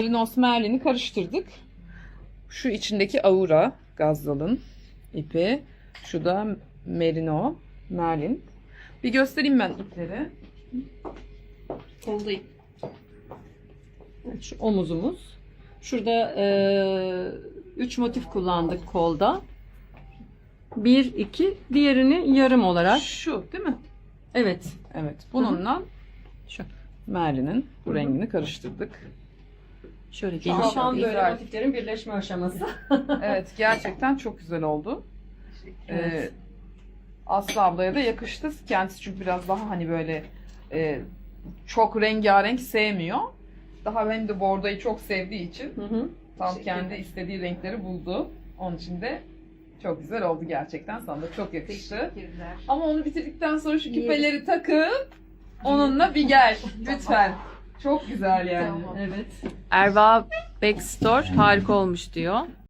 Merinos Merlin'i karıştırdık. Şu içindeki Aura Gazdal'ın ipi. Şu da Merino Merlin. Bir göstereyim ben ipleri. Koldayım. Evet, şu omuzumuz. Şurada 3 motif kullandık kolda. 1, 2, diğerini yarım olarak. Şu değil mi? Evet. Evet. Bununla Şu. Merlin'in bu rengini karıştırdık. Şöyle Şu an geniş böyle motiflerin birleşme aşaması. Evet gerçekten çok güzel oldu. Ee. Aslı ablaya da yakıştı. Kendisi çünkü biraz daha hani böyle e, çok rengarenk sevmiyor. Daha hem de bordoyu çok sevdiği için Hı hı. tam kendi istediği renkleri buldu. Onun için de çok güzel oldu gerçekten. Sana da çok yakıştı. Teşekkürler. Ama onu bitirdikten sonra şu küpeleri takıp onunla bir gel lütfen. Çok güzel yani. Tamam. Evet. Erva Backstore harika olmuş diyor.